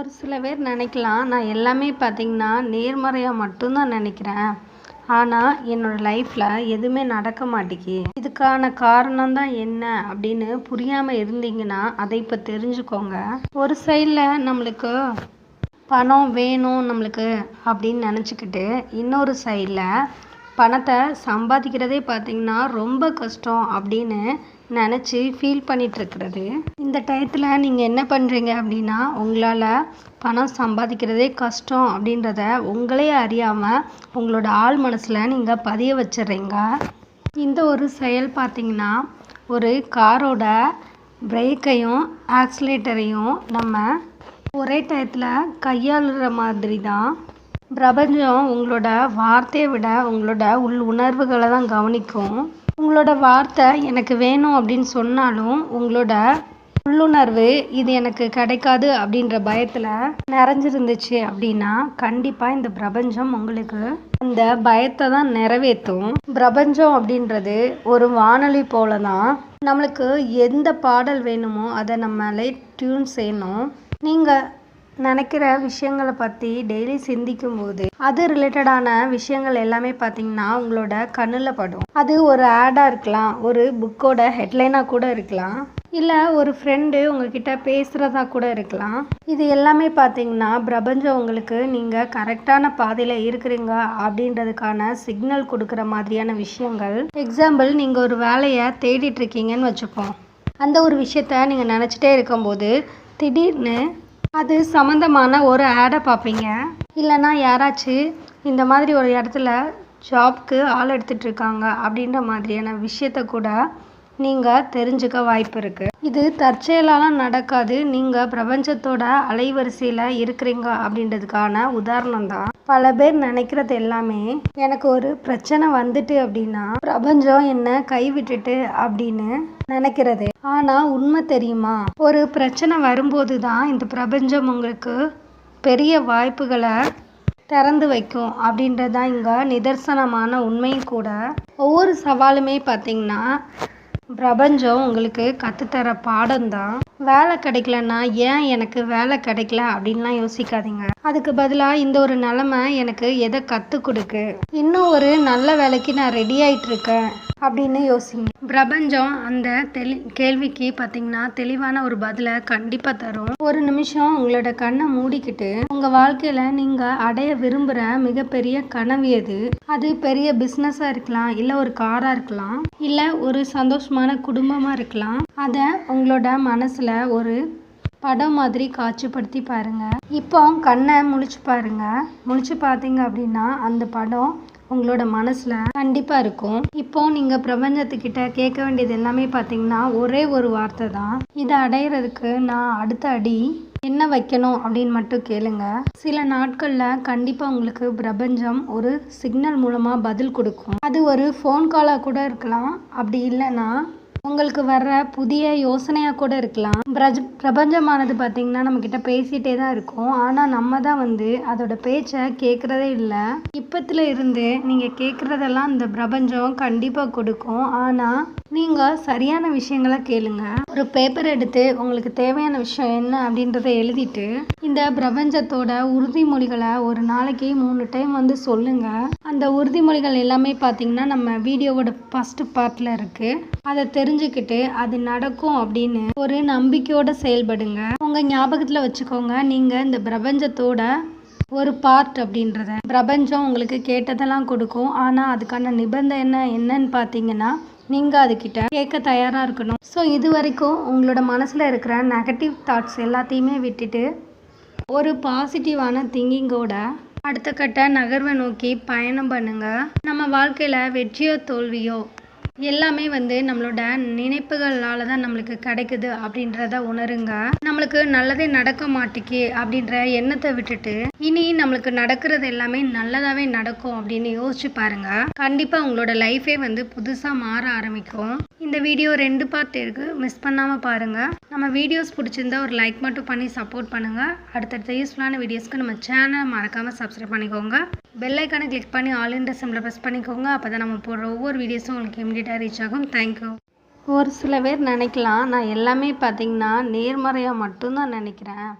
ஒரு சில பேர் நினைக்கலாம். நான் எல்லாமே பார்த்தீங்கன்னா நேர்மறையாக மட்டும்தான் நினைக்கிறேன். ஆனால் என்னோடய லைஃப்பில் எதுவுமே நடக்க மாட்டேங்கி இதுக்கான காரணம் தான் என்ன அப்படின்னு புரியாமல் இருந்தீங்கன்னா அதை இப்போ தெரிஞ்சுக்கோங்க. ஒரு சைடில் நம்மளுக்கு பணம் வேணும் நம்மளுக்கு அப்படின்னு நினச்சிக்கிட்டு இன்னொரு சைடில் பணத்தை சம்பாதிக்கிறதே பார்த்தீங்கன்னா ரொம்ப கஷ்டம் அப்படின்னு நினச்சி ஃபீல் பண்ணிகிட்ருக்கிறது இந்த டயத்தில் நீங்கள் என்ன பண்ணுறீங்க அப்படின்னா உங்களால் பணம் சம்பாதிக்கிறதே கஷ்டம் அப்படின்றத உங்களே அறியாமல் உங்களோட ஆள் மனசில் நீங்கள் பதிய வச்சிடுறீங்க. இந்த ஒரு செயல் பார்த்தீங்கன்னா ஒரு காரோட பிரேக்கையும் ஆக்சிலேட்டரையும் நம்ம ஒரே டயத்தில் கையாளுற மாதிரி தான் பிரபஞ்சம் உங்களோட வார்த்தையை விட உங்களோட உள் உணர்வுகளை தான் கவனிக்கும். உங்களோட வார்த்தை எனக்கு வேணும் அப்படின்னு சொன்னாலும் உங்களோட உள்ளுணர்வு இது எனக்கு கிடைக்காது அப்படின்ற பயத்தில் நிறைஞ்சிருந்துச்சு அப்படின்னா கண்டிப்பாக இந்த பிரபஞ்சம் உங்களுக்கு அந்த பயத்தை தான் நிறைவேற்றும். பிரபஞ்சம் அப்படின்றது ஒரு வானொலி போல தான் நம்மளுக்கு எந்த பாடல் வேணுமோ அதை நம்மளே டியூன் செய்யணும். நீங்கள் நினைக்கிற விஷயங்களை பற்றி டெய்லி சிந்திக்கும் போது அது ரிலேட்டடான விஷயங்கள் எல்லாமே பார்த்தீங்கன்னா உங்களோட கண்ணில் படும். அது ஒரு ஆடாக இருக்கலாம் ஒரு புக்கோட ஹெட்லைனாக கூட இருக்கலாம் இல்லை ஒரு ஃப்ரெண்டு உங்ககிட்ட பேசுகிறதா கூட இருக்கலாம். இது எல்லாமே பார்த்தீங்கன்னா பிரபஞ்சம் உங்களுக்கு நீங்கள் கரெக்டான பாதையில் இருக்கிறீங்க அப்படின்றதுக்கான சிக்னல் கொடுக்குற மாதிரியான விஷயங்கள். எக்ஸாம்பிள் நீங்கள் ஒரு வேலையை தேடிட்டு இருக்கீங்கன்னு வச்சுப்போம். அந்த ஒரு விஷயத்த நீங்கள் நினச்சிட்டே இருக்கும்போது திடீர்னு அது சம்மந்தமான ஒரு ஆடை பார்ப்பீங்க. இல்லைன்னா யாராச்சும் இந்த மாதிரி ஒரு இடத்துல ஜாப்க்கு ஆள் எடுத்துட்டு இருக்காங்க அப்படின்ற மாதிரியான விஷயத்த கூட நீங்கள் தெரிஞ்சுக்க வாய்ப்பு இருக்குது இது தற்செயலாலாம் நடக்காது. நீங்கள் பிரபஞ்சத்தோட அலைவரிசையில் இருக்கிறீங்க அப்படின்றதுக்கான உதாரணம் தான். பல பேர் நினைக்கிறது எல்லாமே எனக்கு ஒரு பிரச்சனை வந்துட்டு அப்படின்னா பிரபஞ்சம் என்ன கைவிட்டுட்டு அப்படின்னு நினைக்கிறது. ஆனால் உண்மை தெரியுமா? ஒரு பிரச்சனை வரும்போது தான் இந்த பிரபஞ்சம் உங்களுக்கு பெரிய வாய்ப்புகளை திறந்து வைக்கும் அப்படின்றது தான் இங்கே நிதர்சனமான உண்மையும் கூட. ஒவ்வொரு சவாலுமே பார்த்தீங்கன்னா பிரபஞ்சம் உங்களுக்கு கற்றுத்தர பாடம் தான் வேலை கிடைக்கலன்னா ஏன் எனக்கு வேலை கிடைக்கல? அப்படின்லாம் யோசிக்காதீங்க. அதுக்கு பதிலாக இந்த ஒரு நிலமை எனக்கு எதை கற்றுக் கொடுக்கு? இன்னும் ஒரு நல்ல வேலைக்கு நான் ரெடி ஆகிட்டு இருக்கேன் அப்படின்னு யோசிங்க. பிரபஞ்சம் அந்த தெளி கேள்விக்கு பார்த்தீங்கன்னா தெளிவான ஒரு பதிலை கண்டிப்பாக தரும். ஒரு நிமிஷம் உங்களோட கண்ணை மூடிக்கிட்டு உங்கள் வாழ்க்கையில் நீங்கள் அடைய விரும்புகிற மிகப்பெரிய கனவு எது? அது பெரிய பிஸ்னஸாக இருக்கலாம் இல்லை ஒரு காராக இருக்கலாம் இல்லை ஒரு சந்தோஷமான குடும்பமாக இருக்கலாம். அதை உங்களோட மனசில் ஒரு படம் மாதிரி காட்சிப்படுத்தி பாருங்கள் இப்போ கண்ணை முழிச்சு பாருங்கள் முழிச்சு பார்த்தீங்க அப்படின்னா அந்த படம் உங்களோட மனசில் கண்டிப்பாக இருக்கும். இப்போ நீங்கள் பிரபஞ்சத்துக்கிட்ட கேட்க வேண்டியது எல்லாமே பார்த்தீங்கன்னா ஒரே ஒரு வார்த்தை தான். இதை அடையிறதுக்கு நான் அடுத்த அடி என்ன வைக்கணும் அப்படின்னு மட்டும் கேளுங்க. சில நாட்களில் கண்டிப்பாக உங்களுக்கு பிரபஞ்சம் ஒரு சிக்னல் மூலமாக பதில் கொடுக்கும். அது ஒரு ஃபோன் காலாக கூட இருக்கலாம். அப்படி இல்லைன்னா உங்களுக்கு வர்ற புதிய யோசனையாக கூட இருக்கலாம். பிரஜ பிரபஞ்சமானது பார்த்திங்கன்னா நம்மக்கிட்ட பேசிகிட்டே தான் இருக்கும். ஆனால் நம்ம தான் வந்து அதோட பேச்சை கேட்குறதே இல்லை. இப்பத்துல இருந்து நீங்கள் கேட்குறதெல்லாம் இந்த பிரபஞ்சம் கண்டிப்பாக கொடுக்கும். ஆனால் நீங்கள் சரியான விஷயங்களை கேளுங்க. ஒரு பேப்பர் எடுத்து உங்களுக்கு தேவையான விஷயம் என்ன அப்படின்றத எழுதிட்டு இந்த பிரபஞ்சத்தோட உறுதிமொழிகளை ஒரு நாளைக்கு மூணு டைம் வந்து சொல்லுங்க. அந்த உறுதிமொழிகள் எல்லாமே பார்த்தீங்கன்னா நம்ம வீடியோவோட ஃபர்ஸ்ட் பார்ட்டில் இருக்குது அதை தெரிஞ்சுக்கிட்டு அது நடக்கும் அப்படின்னு ஒரு நம்பிக்கையோட செயல்படுங்க. உங்கள் ஞாபகத்தில் வச்சுக்கோங்க நீங்கள் இந்த பிரபஞ்சத்தோட ஒரு பார்ட் அப்படின்றத. பிரபஞ்சம் உங்களுக்கு கேட்டதெல்லாம் கொடுக்கும். ஆனால் அதுக்கான நிபந்தனை என்னன்னு பார்த்தீங்கன்னா நீங்கள் அதுக்கிட்ட கேட்க தயாராக இருக்கணும். ஸோ இது வரைக்கும் உங்களோட மனசில் இருக்கிற நெகட்டிவ் தாட்ஸ் எல்லாத்தையுமே விட்டுட்டு ஒரு பாசிட்டிவான திங்கிங்கோட அடுத்த கட்ட நகர்வை நோக்கி பயணம் பண்ணுங்கள் நம்ம வாழ்க்கையில் வெற்றியோ தோல்வியோ எல்லாமே வந்து நம்மளோட நினைப்புகளால் தான் நம்மளுக்கு கிடைக்குது அப்படின்றத உணருங்க. நம்மளுக்கு நல்லதே நடக்க மாட்டேக்கே அப்படின்ற எண்ணத்தை விட்டுட்டு இனி நம்மளுக்கு நடக்கிறது எல்லாமே நல்லதாகவே நடக்கும் அப்படின்னு யோசிச்சு பாருங்க. கண்டிப்பாக உங்களோட லைஃபே வந்து புதுசாக மாற ஆரம்பிக்கும். இந்த வீடியோ ரெண்டு பார்ட் இருக்கு. மிஸ் பண்ணாமல் பாருங்க. நம்ம வீடியோஸ் பிடிச்சிருந்தா ஒரு லைக் மட்டும் பண்ணி சப்போர்ட் பண்ணுங்க. அடுத்தடுத்த யூஸ்ஃபுல்லான வீடியோஸ்க்கு நம்ம சேனலை மறக்காமல் சப்ஸ்கிரைப் பண்ணிக்கோங்க. பெல்லைக்கானை கிளிக் பண்ணி ஆல் இன் சிம்மில் ப்ரெஸ் பண்ணிக்கோங்க. அப்போ தான் நம்ம போடுற ஒவ்வொரு வீடியோஸும் உங்களுக்கு இமீடியட்டாக ரீச் ஆகும். தேங்க்யூ ஒரு சில பேர் நினைக்கலாம். நான் எல்லாமே பார்த்தீங்கன்னா நேர்மறையாக மட்டும்தான் நினைக்கிறேன்.